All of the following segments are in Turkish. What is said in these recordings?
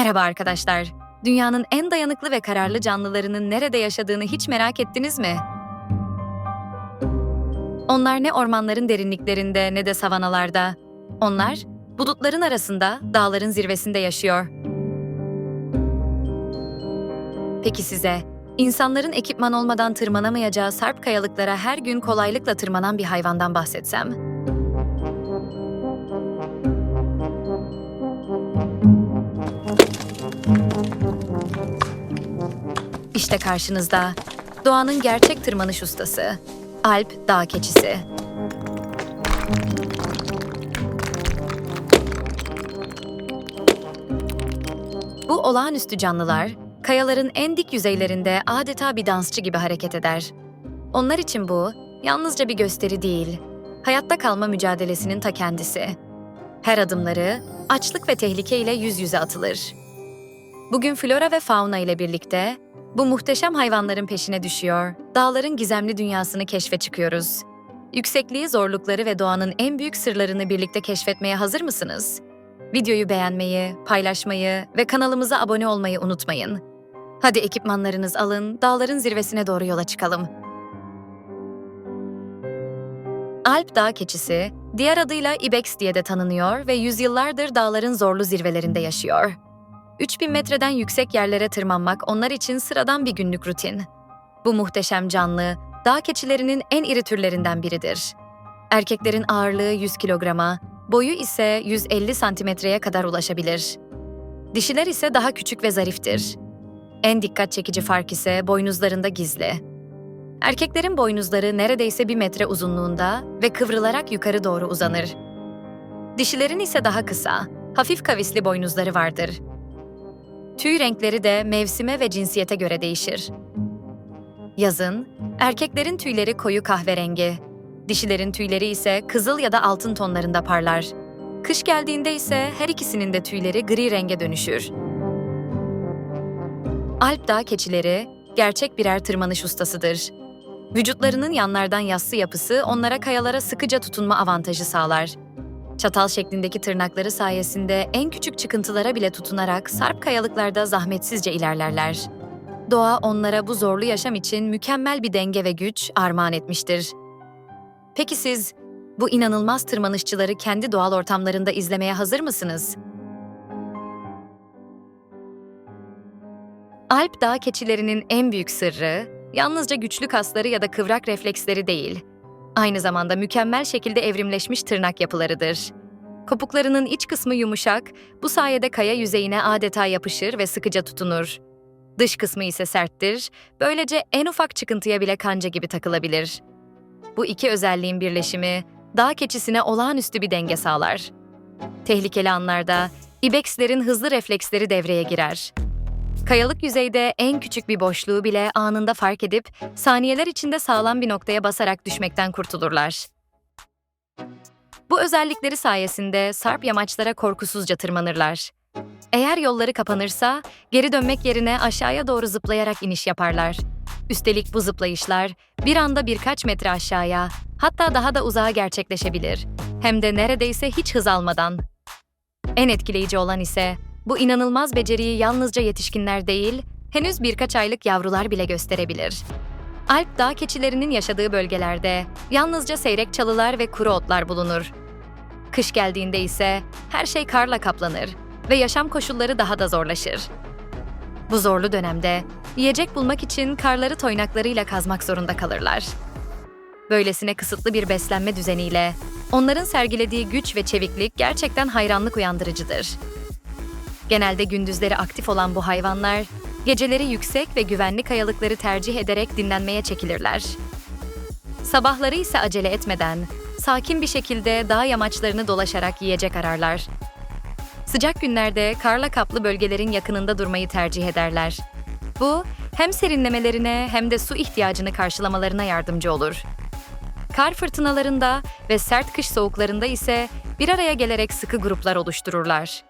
Merhaba arkadaşlar. Dünyanın en dayanıklı ve kararlı canlılarının nerede yaşadığını hiç merak ettiniz mi? Onlar ne ormanların derinliklerinde ne de savanalarda. Onlar bulutların arasında, dağların zirvesinde yaşıyor. Peki size, insanların ekipman olmadan tırmanamayacağı sarp kayalıklara her gün kolaylıkla tırmanan bir hayvandan bahsetsem? İşte karşınızda doğanın gerçek tırmanış ustası, Alp dağ keçisi. Bu olağanüstü canlılar, kayaların en dik yüzeylerinde adeta bir dansçı gibi hareket eder. Onlar için bu, yalnızca bir gösteri değil, hayatta kalma mücadelesinin ta kendisi. Her adımları, açlık ve tehlike ile yüz yüze atılır. Bugün flora ve fauna ile birlikte bu muhteşem hayvanların peşine düşüyor, dağların gizemli dünyasını keşfe çıkıyoruz. Yüksekliği, zorlukları ve doğanın en büyük sırlarını birlikte keşfetmeye hazır mısınız? Videoyu beğenmeyi, paylaşmayı ve kanalımıza abone olmayı unutmayın. Hadi ekipmanlarınız alın, dağların zirvesine doğru yola çıkalım. Alp dağ keçisi, diğer adıyla ibex diye de tanınıyor ve yüzyıllardır dağların zorlu zirvelerinde yaşıyor. 3000 metreden yüksek yerlere tırmanmak onlar için sıradan bir günlük rutin. Bu muhteşem canlı, dağ keçilerinin en iri türlerinden biridir. Erkeklerin ağırlığı 100 kilograma, boyu ise 150 santimetreye kadar ulaşabilir. Dişiler ise daha küçük ve zariftir. En dikkat çekici fark ise boynuzlarında gizli. Erkeklerin boynuzları neredeyse bir metre uzunluğunda ve kıvrılarak yukarı doğru uzanır. Dişilerin ise daha kısa, hafif kavisli boynuzları vardır. Tüy renkleri de mevsime ve cinsiyete göre değişir. Yazın, erkeklerin tüyleri koyu kahverengi, dişilerin tüyleri ise kızıl ya da altın tonlarında parlar. Kış geldiğinde ise her ikisinin de tüyleri gri renge dönüşür. Alp dağ keçileri gerçek birer tırmanış ustasıdır. Vücutlarının yanlardan yassı yapısı onlara kayalara sıkıca tutunma avantajı sağlar. Çatal şeklindeki tırnakları sayesinde en küçük çıkıntılara bile tutunarak sarp kayalıklarda zahmetsizce ilerlerler. Doğa onlara bu zorlu yaşam için mükemmel bir denge ve güç armağan etmiştir. Peki siz bu inanılmaz tırmanışçıları kendi doğal ortamlarında izlemeye hazır mısınız? Alp dağ keçilerinin en büyük sırrı yalnızca güçlü kasları ya da kıvrak refleksleri değil, aynı zamanda mükemmel şekilde evrimleşmiş tırnak yapılarıdır. Kopuklarının iç kısmı yumuşak, bu sayede kaya yüzeyine adeta yapışır ve sıkıca tutunur. Dış kısmı ise serttir, böylece en ufak çıkıntıya bile kanca gibi takılabilir. Bu iki özelliğin birleşimi dağ keçisine olağanüstü bir denge sağlar. Tehlikeli anlarda ibexlerin hızlı refleksleri devreye girer. Kayalık yüzeyde en küçük bir boşluğu bile anında fark edip saniyeler içinde sağlam bir noktaya basarak düşmekten kurtulurlar. Bu özellikleri sayesinde sarp yamaçlara korkusuzca tırmanırlar. Eğer yolları kapanırsa geri dönmek yerine aşağıya doğru zıplayarak iniş yaparlar. Üstelik bu zıplayışlar bir anda birkaç metre aşağıya, hatta daha da uzağa gerçekleşebilir. Hem de neredeyse hiç hız almadan. En etkileyici olan ise bu inanılmaz beceriyi yalnızca yetişkinler değil, henüz birkaç aylık yavrular bile gösterebilir. Alp dağ keçilerinin yaşadığı bölgelerde yalnızca seyrek çalılar ve kuru otlar bulunur. Kış geldiğinde ise her şey karla kaplanır ve yaşam koşulları daha da zorlaşır. Bu zorlu dönemde yiyecek bulmak için karları toynaklarıyla kazmak zorunda kalırlar. Böylesine kısıtlı bir beslenme düzeniyle onların sergilediği güç ve çeviklik gerçekten hayranlık uyandırıcıdır. Genelde gündüzleri aktif olan bu hayvanlar, geceleri yüksek ve güvenli kayalıkları tercih ederek dinlenmeye çekilirler. Sabahları ise acele etmeden, sakin bir şekilde dağ yamaçlarını dolaşarak yiyecek ararlar. Sıcak günlerde karla kaplı bölgelerin yakınında durmayı tercih ederler. Bu, hem serinlemelerine hem de su ihtiyacını karşılamalarına yardımcı olur. Kar fırtınalarında ve sert kış soğuklarında ise bir araya gelerek sıkı gruplar oluştururlar.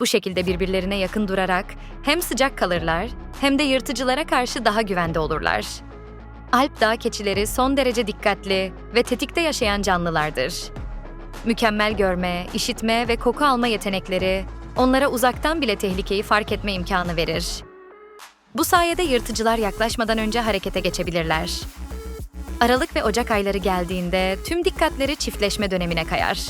Bu şekilde birbirlerine yakın durarak hem sıcak kalırlar hem de yırtıcılara karşı daha güvende olurlar. Alp dağ keçileri son derece dikkatli ve tetikte yaşayan canlılardır. Mükemmel görme, işitme ve koku alma yetenekleri onlara uzaktan bile tehlikeyi fark etme imkanı verir. Bu sayede yırtıcılar yaklaşmadan önce harekete geçebilirler. Aralık ve Ocak ayları geldiğinde tüm dikkatleri çiftleşme dönemine kayar.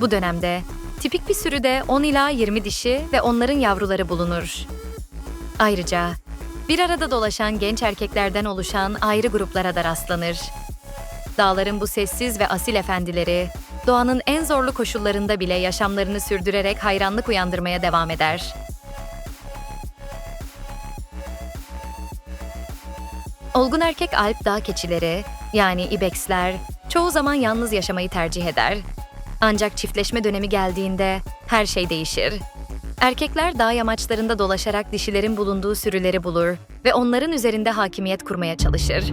Bu dönemde tipik bir sürüde 10 ila 20 dişi ve onların yavruları bulunur. Ayrıca bir arada dolaşan genç erkeklerden oluşan ayrı gruplara da rastlanır. Dağların bu sessiz ve asil efendileri, doğanın en zorlu koşullarında bile yaşamlarını sürdürerek hayranlık uyandırmaya devam eder. Olgun erkek Alp dağ keçileri, yani ibexler, çoğu zaman yalnız yaşamayı tercih eder. Ancak çiftleşme dönemi geldiğinde her şey değişir. Erkekler dağ yamaçlarında dolaşarak dişilerin bulunduğu sürüleri bulur ve onların üzerinde hakimiyet kurmaya çalışır.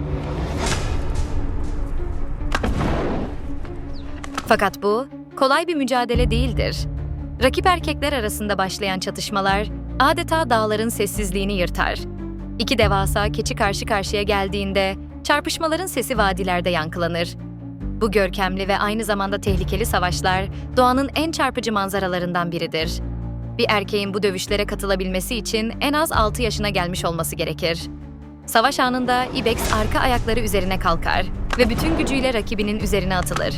Fakat bu kolay bir mücadele değildir. Rakip erkekler arasında başlayan çatışmalar adeta dağların sessizliğini yırtar. İki devasa keçi karşı karşıya geldiğinde çarpışmaların sesi vadilerde yankılanır. Bu görkemli ve aynı zamanda tehlikeli savaşlar doğanın en çarpıcı manzaralarından biridir. Bir erkeğin bu dövüşlere katılabilmesi için en az 6 yaşına gelmiş olması gerekir. Savaş anında Ibex arka ayakları üzerine kalkar ve bütün gücüyle rakibinin üzerine atılır.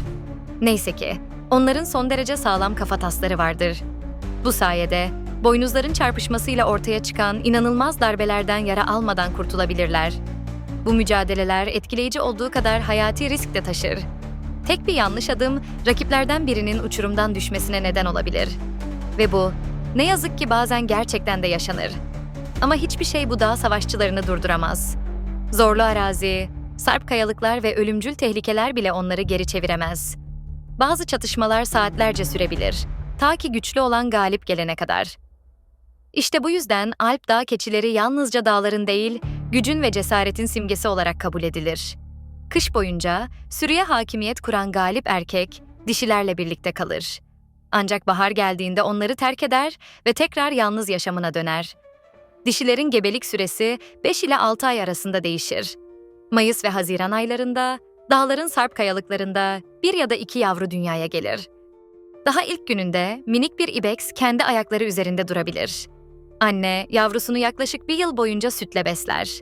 Neyse ki onların son derece sağlam kafatasları vardır. Bu sayede boynuzların çarpışmasıyla ortaya çıkan inanılmaz darbelerden yara almadan kurtulabilirler. Bu mücadeleler etkileyici olduğu kadar hayati risk de taşır. Tek bir yanlış adım rakiplerden birinin uçurumdan düşmesine neden olabilir. Ve bu ne yazık ki bazen gerçekten de yaşanır. Ama hiçbir şey bu dağ savaşçılarını durduramaz. Zorlu arazi, sarp kayalıklar ve ölümcül tehlikeler bile onları geri çeviremez. Bazı çatışmalar saatlerce sürebilir, ta ki güçlü olan galip gelene kadar. İşte bu yüzden Alp dağ keçileri yalnızca dağların değil, gücün ve cesaretin simgesi olarak kabul edilir. Kış boyunca sürüye hakimiyet kuran galip erkek dişilerle birlikte kalır. Ancak bahar geldiğinde onları terk eder ve tekrar yalnız yaşamına döner. Dişilerin gebelik süresi 5 ile 6 ay arasında değişir. Mayıs ve Haziran aylarında dağların sarp kayalıklarında bir ya da iki yavru dünyaya gelir. Daha ilk gününde minik bir ibex kendi ayakları üzerinde durabilir. Anne yavrusunu yaklaşık bir yıl boyunca sütle besler.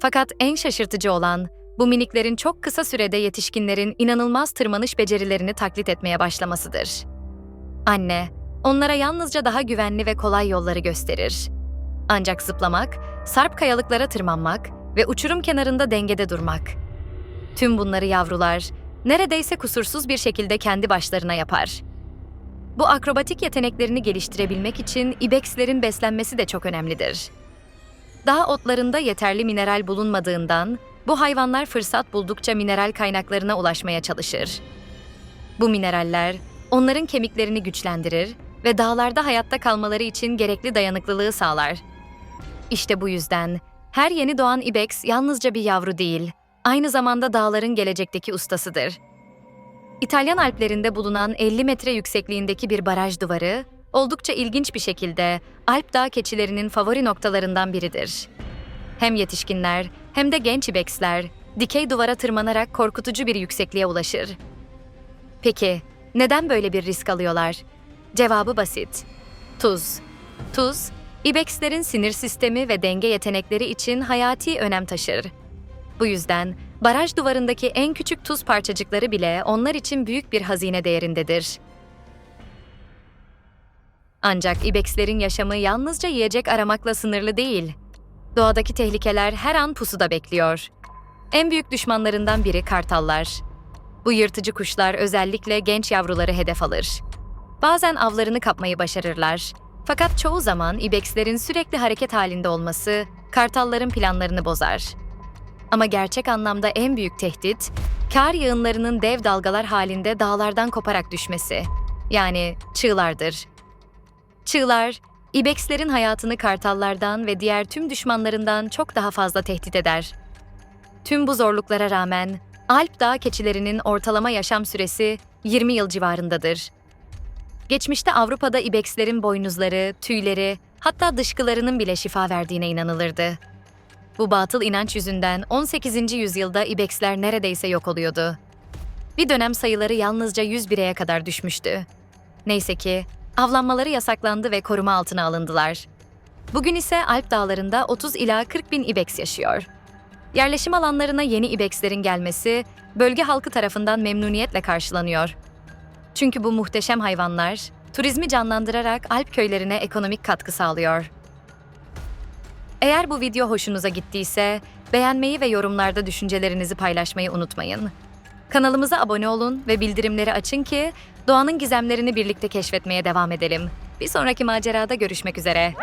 Fakat en şaşırtıcı olan bu miniklerin çok kısa sürede yetişkinlerin inanılmaz tırmanış becerilerini taklit etmeye başlamasıdır. Anne, onlara yalnızca daha güvenli ve kolay yolları gösterir. Ancak zıplamak, sarp kayalıklara tırmanmak ve uçurum kenarında dengede durmak. Tüm bunları yavrular neredeyse kusursuz bir şekilde kendi başlarına yapar. Bu akrobatik yeteneklerini geliştirebilmek için ibexlerin beslenmesi de çok önemlidir. Dağ otlarında yeterli mineral bulunmadığından bu hayvanlar fırsat buldukça mineral kaynaklarına ulaşmaya çalışır. Bu mineraller onların kemiklerini güçlendirir ve dağlarda hayatta kalmaları için gerekli dayanıklılığı sağlar. İşte bu yüzden her yeni doğan ibex yalnızca bir yavru değil, aynı zamanda dağların gelecekteki ustasıdır. İtalyan Alplerinde bulunan 50 metre yüksekliğindeki bir baraj duvarı, oldukça ilginç bir şekilde Alp dağ keçilerinin favori noktalarından biridir. Hem yetişkinler hem de genç ibexler dikey duvara tırmanarak korkutucu bir yüksekliğe ulaşır. Peki, neden böyle bir risk alıyorlar? Cevabı basit. Tuz. Tuz, ibexlerin sinir sistemi ve denge yetenekleri için hayati önem taşır. Bu yüzden baraj duvarındaki en küçük tuz parçacıkları bile onlar için büyük bir hazine değerindedir. Ancak ibexlerin yaşamı yalnızca yiyecek aramakla sınırlı değil. Doğadaki tehlikeler her an pusuda bekliyor. En büyük düşmanlarından biri kartallar. Bu yırtıcı kuşlar özellikle genç yavruları hedef alır. Bazen avlarını kapmayı başarırlar. Fakat çoğu zaman ibexlerin sürekli hareket halinde olması kartalların planlarını bozar. Ama gerçek anlamda en büyük tehdit, kar yığınlarının dev dalgalar halinde dağlardan koparak düşmesi. Yani çığlardır. Çığlar, ibexlerin hayatını kartallardan ve diğer tüm düşmanlarından çok daha fazla tehdit eder. Tüm bu zorluklara rağmen Alp dağ keçilerinin ortalama yaşam süresi 20 yıl civarındadır. Geçmişte Avrupa'da ibexlerin boynuzları, tüyleri, hatta dışkılarının bile şifa verdiğine inanılırdı. Bu batıl inanç yüzünden 18. yüzyılda ibexler neredeyse yok oluyordu. Bir dönem sayıları yalnızca 100 bireye kadar düşmüştü. Neyse ki Avlanmaları yasaklandı ve koruma altına alındılar. Bugün ise Alp dağlarında 30 ila 40 bin ibex yaşıyor. Yerleşim alanlarına yeni ibexlerin gelmesi bölge halkı tarafından memnuniyetle karşılanıyor. Çünkü bu muhteşem hayvanlar turizmi canlandırarak Alp köylerine ekonomik katkı sağlıyor. Eğer bu video hoşunuza gittiyse beğenmeyi ve yorumlarda düşüncelerinizi paylaşmayı unutmayın. Kanalımıza abone olun ve bildirimleri açın ki doğanın gizemlerini birlikte keşfetmeye devam edelim. Bir sonraki macerada görüşmek üzere.